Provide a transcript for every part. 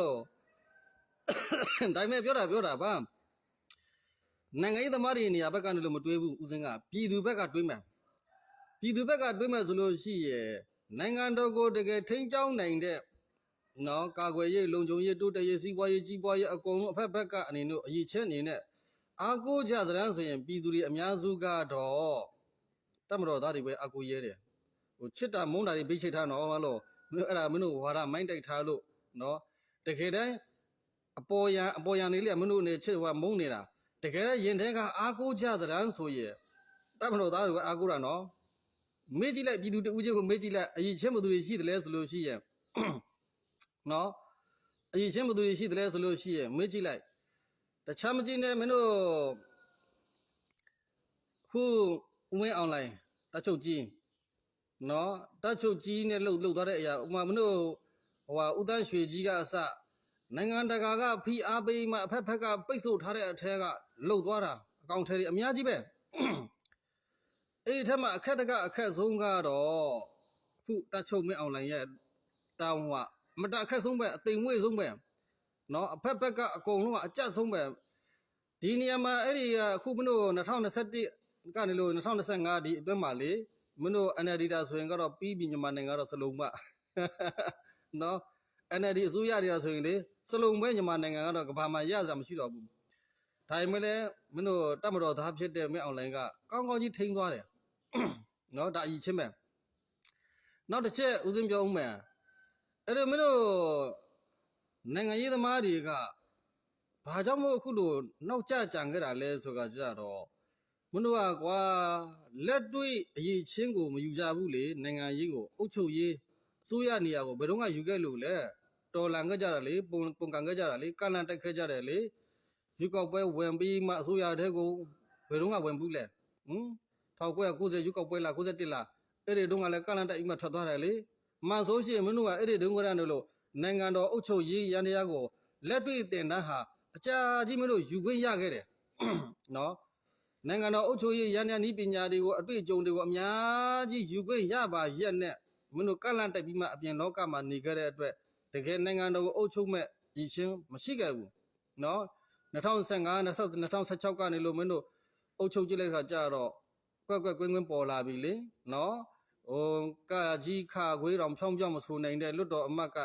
လို့ဒါပေမဲ့ပြောတာပြောတာဗျနိုင်ငံရေးသမားတွေနေရာဘက်ကနေလို့မတွေးဘူးဦးစင်းကပြည်သူဘက်ကတွေးမယ်ပြည်သူဘက်ကတွေးမယ်ဆိုလို့ရှိရဲ့နိုင်ငံတော်ကိုတကယ်ထိန်းကျောင်းနိုင်တဲ့နော်ကာကွယ်ရေးလုံခြုံရေးတိုးတက်ရေးစီးပွားရေးကြီးပွားရေးအကုန်လုံးအဖက်ဖက်ကအနေနဲ့အရေးချင်းအနေနဲ့အားကိုးကြစရန်ဆိုရင်ပြည်သူတွေအများစုကတော့တတ်မတော်သားတွေပဲအားကိုးရဲတယ်ဟိုချစ်တာမုန်းတာတွေဘေးချိတ်ထားနော်မလို့မင်းတို့အဲ့ဒါမင်းတို့ဝါဒမိုင်းတိုက်ထားလို့နော် တကယ်တမ်းအပေါ်ယံအပေါ်ယံနေလေမင်းတို့နေချစ်ဟိုမုန်းနေတာတကယ်တမ်းရင်ထဲကအားကိုးကြစရန်ဆိုရင်တတ်မတော်သားတွေပဲအားကိုးတာနော်မေးကြည့်လိုက်ပြည်သူတဦးချင်းကိုမေးကြည့်လိုက်အရင်ချင်းဘယ်သူတွေရှိသလဲဆိုလို့ရှိရင်နော်အရင်ချင်းဘယ်သူတွေရှိသလဲဆိုလို့ရှိရင်မေးကြည့်လိုက်တခြားမကြည့်နဲ့မင်းတို့ခုဦးမင်းအွန်လိုင်းတချုပ်ကြီးနော်တချုပ်ကြီးနဲ့လှုပ်လှုပ်သွားတဲ့အရာဥမာမင်းတို့ ဟိုဟာဦးတန်းရွှေကြီးကအစနိုင်ငံတကာကဖိအားပေးမှအဖက်ဖက်ကပိတ်ဆို့ထားတဲ့အထက်ကလှုပ်သွားတာအကောင့်ထဲတွေအများကြီးပဲ အဲ့ဒီထက်မှအခက်တကအခက်ဆုံးကတော့ခုတတ်ချုပ်မင်းအွန်လိုင်းရဲ့တောင်းဝမတအခက်ဆုံးပဲအသိမ်မွေ့ဆုံးပဲเนาะအဖက်ဖက်ကအကုန်လုံးကအကြက်ဆုံးပဲဒီနေရာမှာအဲ့ဒီကအခုမင်းတို့2021ကနေလို့2025ဒီအတွင်းမှာလေမင်းတို့ NLD တာဆိုရင်ကတော့ပြီးပြီမြန်မာနိုင်ငံကတော့စလုံးမ နော် NLD အစိုးရတွေကဆိုရင်လေစလုံပွဲမြန်မာနိုင်ငံကတော့ကဘာမှရစရာမရှိတော့ဘူးဒါပေမဲ့လည်းမင်းတို့တတ်မတော်သားဖြစ်တဲ့မင်းအွန်လိုင်းကကောင်းကောင်းကြီးထိန်းသွားတယ်နော်ဒါအကြီးချင်းပဲနောက်တစ်ချက်ဦးစင်းပြောဦးမယ်အဲ့လိုမင်းတို့နိုင်ငံရေးသမားတွေကဘာကြောင့်မို့အခုလိုနောက်ကျကြံခဲ့တာလဲဆိုတာကြတော့မင်းတို့ကကွာလက်တွေ့အရေးချင်းကိုမယူကြဘူးလေနိုင်ငံရေးကိုအုပ်ချုပ်ရေး အစိုးရနေရာကိုဘယ်တော့မှယူခဲ့လို့လဲတော်လန်ခဲ့ကြတာလေပုံပုံကန်ခဲ့ကြတာလေကလန်တက်ခဲ့ကြတယ်လေယူကောက်ပွဲဝင်ပြီးမှအစိုးရတဲ့ကိုဘယ်တော့မှဝင်ဘူးလဲဟမ်1990ရွေးကောက်ပွဲလား91လားအဲ့ဒီတုန်းကလည်းကလန်တိုက်ပြီးမှထွက်သွားတယ်လေမှန်ဆိုရှင်မင်းတို့ကအဲ့ဒီတုန်းကတည်းကလို့နိုင်ငံတော်အုပ်ချုပ်ရေးရန်တရားကိုလက်တွေ့တင်တန်းဟာအကြာကြီးမင်းတို့ယူခွင့်ရခဲ့တယ်နော်နိုင်ငံတော်အုပ်ချုပ်ရေးရန်တရားနည်းပညာတွေကိုအတွေ့အကြုံတွေကိုအများကြီးယူခွင့်ရပါရက်နဲ့ မင်းတို့ကလန်တိုက်ပြီးမှအပြင်လောကမှာနေခဲ့တဲ့အတွက်တကယ်နိုင်ငံတော်ကိုအုပ်ချုပ်မဲ့ရည်ချင်းမရှိခဲ့ဘူးနော်2015 2016ကနေလို့မင်းတို့အုပ်ချုပ်ကြည့်လိုက်ခါကြတော့ကွက်ကွက်ကွင်းကွင်းပေါ်လာပြီလေနော်ဟိုကာကြီးခါခွေးတော်ဖြောင်းဖြောင်းမဆူနိုင်တဲ့လွတ်တော်အမတ်က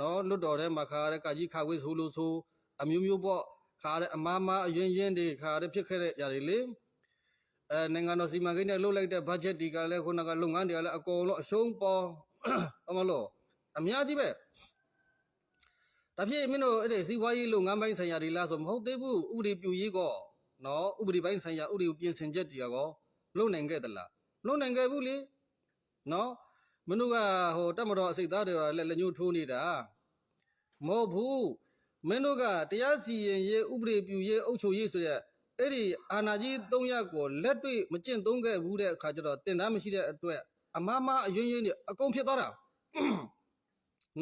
နော်လွတ်တော်ထဲမှာခါရတဲ့ကာကြီးခါခွေးဆိုလို့ဆိုအမျိုးမျိုးပေါ့ခါရတဲ့အမားမားအရင်ရင်တွေခါရတဲ့ဖြစ်ခဲ့တဲ့ຢာတွေလေ အဲနိုင်ငံတော်စီမံကိန်းနဲ့လှုပ်လိုက်တဲ့ဘတ်ဂျက်တွေကလည်းခုနကလုပ်ငန်းတွေကလည်းအကုန်လုံးအရှုံးပေါ်အမလို့အများကြီးပဲဒါဖြစ်မင်းတို့အဲ့ဒီစီးပွားရေးလုပ်ငန်းပိုင်းဆိုင်ရာတွေလားဆိုမဟုတ်သေးဘူးဥပဒေပြုရေးကောနော်ဥပဒေပိုင်းဆိုင်ရာဥပဒေကိုပြင်ဆင်ချက်တွေကကောလုံနိုင်ခဲ့သလားလုံနိုင်ခဲ့ဘူးလေနော်မင်းတို့ကဟိုတက်မတော်အစိတ်သားတွေကလည်းလက်ညှိုးထိုးနေတာမဟုတ်ဘူးမင်းတို့ကတရားစီရင်ရေးဥပဒေပြုရေးအုပ်ချုပ်ရေးဆိုရက် အဲ့ဒီအာဏာကြီး၃ရပ်ကိုလက်တွေ့မကျင့်သုံးခဲ့ဘူးတဲ့အခါကျတော့တင်သားမရှိတဲ့အတွက်အမမအယွင်းယွင်းနဲ့အကုန်ဖြစ်သွားတာ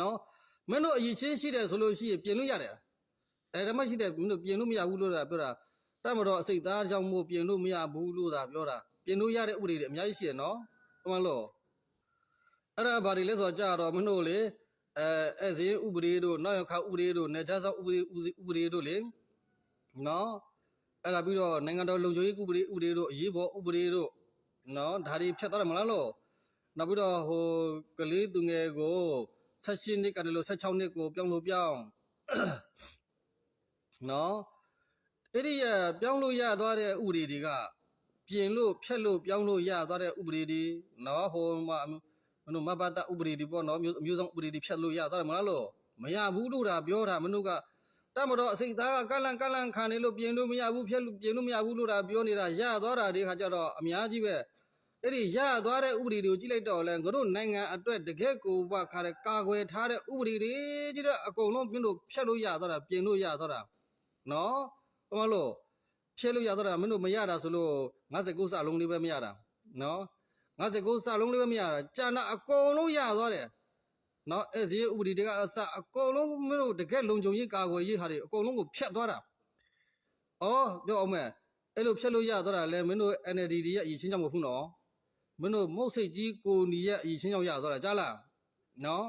နော်မင်းတို့အရင်ချင်းရှိတယ်ဆိုလို့ရှိရင်ပြင်လို့ရတယ်အဲဒါမှရှိတယ်မင်းတို့ပြင်လို့မရဘူးလို့သာပြောတာတတ်မတော်အစိတ်သားကြောင့်မို့ပြင်လို့မရဘူးလို့သာပြောတာပြင်လို့ရတဲ့ဥပဒေတွေအများကြီးရှိရနော်ဟုတ်မလို့အဲ့ဒါဘာတွေလဲဆိုတော့ကြာတော့မင်းတို့လေအဲအဲစင်းဥပဒေတို့နောက်ရခဥပဒေတို့နေချဆောင်ဥပဒေဥပဒေတို့လေနော် အဲ့ဒါပြီးတော့နိုင်ငံတော်လုံခြုံရေးဥပဒေဥပဒေတို့အရေးပေါ်ဥပဒေတို့နော်ဒါတွေဖြတ်သွားတယ်မလားလို့နောက်ပြီးတော့ဟိုကလေးသူငယ်ကို16နှစ်ကနေလို့16နှစ်ကိုပြောင်းလို့ပြောင်းနော်အဲ့ဒီရပြောင်းလို့ရသွားတဲ့ဥပဒေတွေကပြင်လို့ဖြတ်လို့ပြောင်းလို့ရသွားတဲ့ဥပဒေတွေနော်ဟိုမှာမတို့မဘတ်တဥပဒေတွေပေါ့နော်မျိုးမျိုးစုံဥပဒေတွေဖြတ်လို့ရသွားတယ်မလားလို့မရဘူးလို့ဒါပြောတာမတို့က တတ်မတော်အစိတ်သားကကလန်ကလန်ခံနေလို့ပြင်လို့မရဘူးဖြတ်လို့ပြင်လို့မရဘူးလို့ဒါပြောနေတာရသွားတာတွေခါကြတော့အများကြီးပဲအဲ့ဒီရသွားတဲ့ဥပဒေတွေကိုကြည့်လိုက်တော့လဲငါတို့နိုင်ငံအတွက်တကယ့်ကိုဘခါတဲ့ကာကွယ်ထားတဲ့ဥပဒေတွေကြီးတဲ့အကုန်လုံးပြင်လို့ဖြတ်လို့ရသွားတာပြင်လို့ရသွားတာနော်ဟောလို့ဖြည့်လို့ရတော့တာမင်းတို့မရတာဆိုလို့59စလုံးလေးပဲမရတာနော်59စလုံးလေးပဲမရတာကြာနာအကုန်လုံးရသွားတယ် နော်အဲ့ဒီဥပဒေတွေကအစအကုန်လုံးမင်းတို့တကယ်လုံခြုံရေးကာကွယ်ရေးဟာတွေအကုန်လုံးကိုဖျက်သွားတာဩပြောအောင်မယ်အဲ့လိုဖျက်လို့ရတော့တာလဲမင်းတို့ NLD တွေရဲ့အရေးချင်းကြောင့်မဟုတ်ဘူးနော်မင်းတို့မုတ်စိတ်ကြီးကိုနီရဲ့အရေးချင်းကြောင့်ရသွားတာကြားလားနော်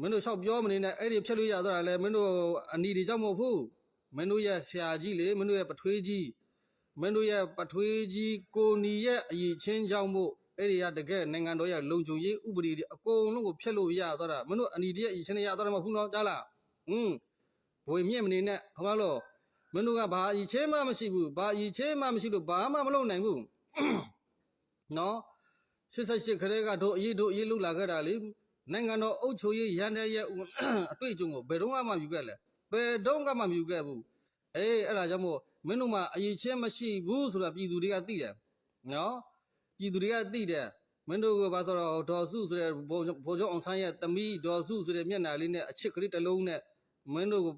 မင်းတို့လျှောက်ပြောမနေနဲ့အဲ့ဒီဖြတ်လို့ရတော့လဲမင်းတို့အနီတွေကြောင့်မဟုတ်ဘူးမင်းတို့ရဲ့ဆရာကြီးလေမင်းတို့ရဲ့ပထွေးကြီးမင်းတို့ရဲ့ပထွေးကြီးကိုနီရဲ့အရေးချင်းကြောင့်မို့ အဲ့ဒီကတကယ်နိုင်ငံတော်ရဲ့လုံခြုံရေးဥပဒေတွေအကုန်လုံးကိုဖျက်လို့ရတော့တာမင်းတို့အနီတွေရဲ့အရေးချင်းတွေရတော့တယ်မဟုတ်ဘူးနော်ကြားလားဟွန်းဘွေမြင့်မနေနဲ့ဟုတ်မလို့မင်းတို့ကဘာအရေးချင်းမှမရှိဘူးဘာအရေးချင်းမှမရှိလို့ဘာမှမလုပ်နိုင်ဘူးနော်88ခရဲကတို့အရေးတို့အရေးလုပ်လာခဲ့တာလေနိုင်ငံတော်အုပ်ချုပ်ရေးရန်တဲ့ရဲ့အတွေ့အကြုံကိုဘယ်တော့မှမယူခဲ့လဲဘယ်တော့မှမယူခဲ့ဘူးအေးအဲ့ဒါကြောင့်မို့မင်းတို့မှအရေးချင်းမရှိဘူးဆိုတာပြည်သူတွေကသိတယ်နော် ပြည်သူတွေကသိတယ်မင်းတို့ကဘာဆိုတော့ဒေါ်စုဆိုတဲ့ဘိုးဘိုးချုပ်အောင်ဆန်းရဲ့တမီးဒေါ်စုဆိုတဲ့မျက်နှာလေးနဲ့အချစ်ကလေးတစ်လုံးနဲ့မင်းတို့ကို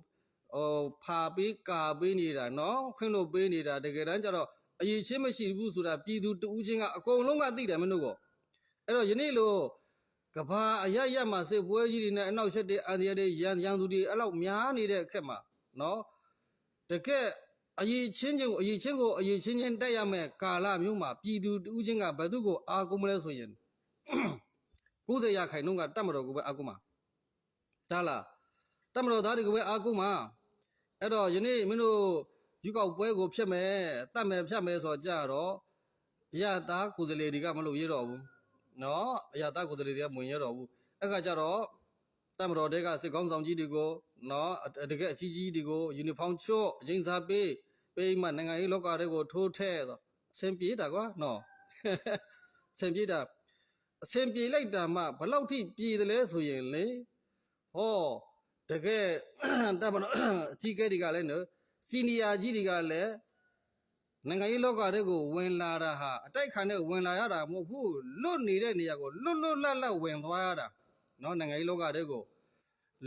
ဟိုဖာပေးကာပေးနေတာနော်ခွင့်လို့ပေးနေတာတကယ်တမ်းကျတော့အရေးချင်းမရှိဘူးဆိုတာပြည်သူတဦးချင်းကအကုန်လုံးကသိတယ်မင်းတို့ကအဲ့တော့ယနေ့လို့ကဘာအရရမှာစစ်ပွဲကြီးတွေနဲ့အနောက်ရှက်တဲ့အန်ဒီရတွေရန်ရန်သူတွေအဲ့လောက်များနေတဲ့အခက်မှာနော်တကယ် အရေးချင်းချင်းကိုအရေးချင်းကိုအရေးချင်းချင်းတက်ရမယ်ကာလမျိုးမှာပြည်သူတူးချင်းကဘယ်သူကိုအားကိုးမလဲဆိုရင်90ရာခိုင်နှုန်းကတတ်မတော်ကိုပဲအားကိုးမှာဒါလားတတ်မတော်သားတွေကိုပဲအားကိုးမှာအဲ့တော့ယနေ့မင်းတို့ယူကောက်ပွဲကိုဖျက်မယ်တတ်မယ်ဖျက်မယ်ဆိုကြတော့အရသားကိုယ်စလေတွေကမလုပ်ရတော့ဘူးနော်အရာသားကိုယ်စားလှယ်တွေကမဝင်ရတော့ဘူးအဲ့ခါကျတော့ တမတော်တွေကစစ်ကောင်းဆောင်ကြီးတွေကိုနော်အတကယ်အကြီးကြီးတွေကိုယူနီဖောင်းချော့အရင်စားပေးပေးမှနိုင်ငံရေးလောကတွေကိုထိုးထဲဆိုအဆင်ပြေတာကွာနော် အဆင်ပြေတာအဆင်ပြေလိုက်တာမှဘလောက်ထိပြေတယ်လဲဆိုရင်လေဟောတကယ် တမတော်အကြီးကဲတွေကလည်းနော်စီနီယာကြီးတွေကလည်း နိုင်ငံရေးလောကတွေကိုဝင်လာတာဟာအတိုက်ခံတဲ့ဝင်လာရတာမဟုတ်ဘူးလွတ်နေတဲ့နေရာကိုလွတ်လွတ်လပ်လပ်ဝင်သွားရတာเนาะနိုင်ငံရေးလောကတွေကို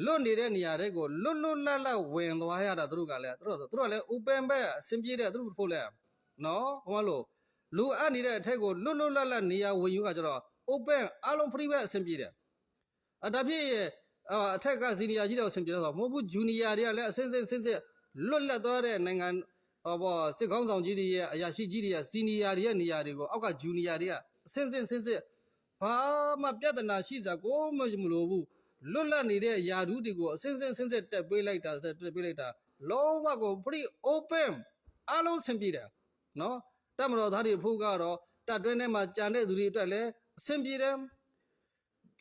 လွတ်နေတဲ့နေရာတွေကိုလွတ်လွတ်လပ်လပ်ဝင်သွားရတာသူတို့ကလည်းသူတို့ဆိုသူတို့ကလည်း open ဘက်အဆင်ပြေတဲ့သူတို့ဖို့လဲနော်ဟောလို့လူအပ်နေတဲ့အထက်ကိုလွတ်လွတ်လပ်လပ်နေရာဝင်ယူကကျတော့ open အလုံး free ဘက်အဆင်ပြေတယ်အတဖြစ်ရဲ့အထက်ကစီနီယာကြီးတော့အဆင်ပြေတော့မဟုတ်ဘူးဂျူနီယာတွေကလည်းအဆင့်ဆင့်ဆင့်ဆင့်လွတ်လပ်သွားတဲ့နိုင်ငံဟောဘောစစ်ကောင်းဆောင်ကြီးတွေရဲ့အရာရှိကြီးတွေရဲ့စီနီယာတွေရဲ့နေရာတွေကိုအောက်ကဂျူနီယာတွေကအဆင့်ဆင့်ဆင့်ဆင့်ဘာမှပြဿနာရှိစရာကိုမလိုဘူး လွတ်လပ်နေတဲ့ယာဒူးတွေကိုအစင်းစင်းစင်းစက်တက်ပေးလိုက်တာတက်ပေးလိုက်တာလုံးဝကို pretty open အလုံးဆင်ပြေတယ်နော်တတ်မတော်သားတွေဖို့ကတော့တတ်တွင်းထဲမှာကြံတဲ့သူတွေအတွက်လည်းအဆင်ပြေတယ်ဣ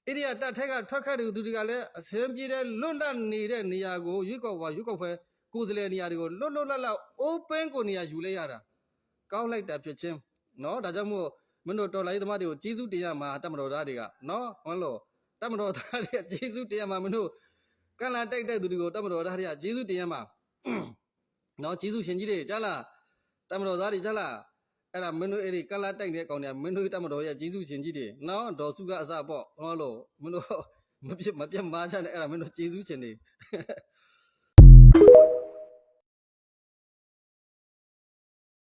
ရိယာတတ်ထက်ကထွက်ခတ်တဲ့သူတွေကလည်းအဆင်ပြေတဲ့လွတ်လပ်နေတဲ့နေရာကိုရွက်ကောက်ပါရွက်ကောက်ဖဲကိုယ်စလဲနေရာတွေကိုလွတ်လွတ်လပ်လပ် open ကိုနေရာယူလိုက်ရတာကောင်းလိုက်တာဖြစ်ချင်းနော်ဒါကြောင့်မို့မင်းတို့တော်လိုင်းသမားတွေကိုကျေးဇူးတင်ရမှာတတ်မတော်သားတွေကနော်ဟုတ်လို့ တ်မတော်သားတွေကဂျေစုတရားမှာမလို့ကံလာတိုက်တဲ့သူတွေကိုတတ်မတော်သားတွေကဂျေစုတရားမှာနော်ဂျေစုရှင်ကြီးတွေကြားလားတတ်မတော်သားတွေကြားလားအဲ့ဒါမင်းတို့အဲ့ဒီကလာတိုက်တဲ့ကောင်တွေမင်းတို့တတ်မတော်ရဲ့ဂျေစုရှင်ကြီးတွေနော်ဒေါ်စုကအစပေါ့ဟောလို့မင်းတို့မပြတ်မပြတ်မားချနဲ့အဲ့ဒါမင်းတို့ဂျေစုရှင်တွေ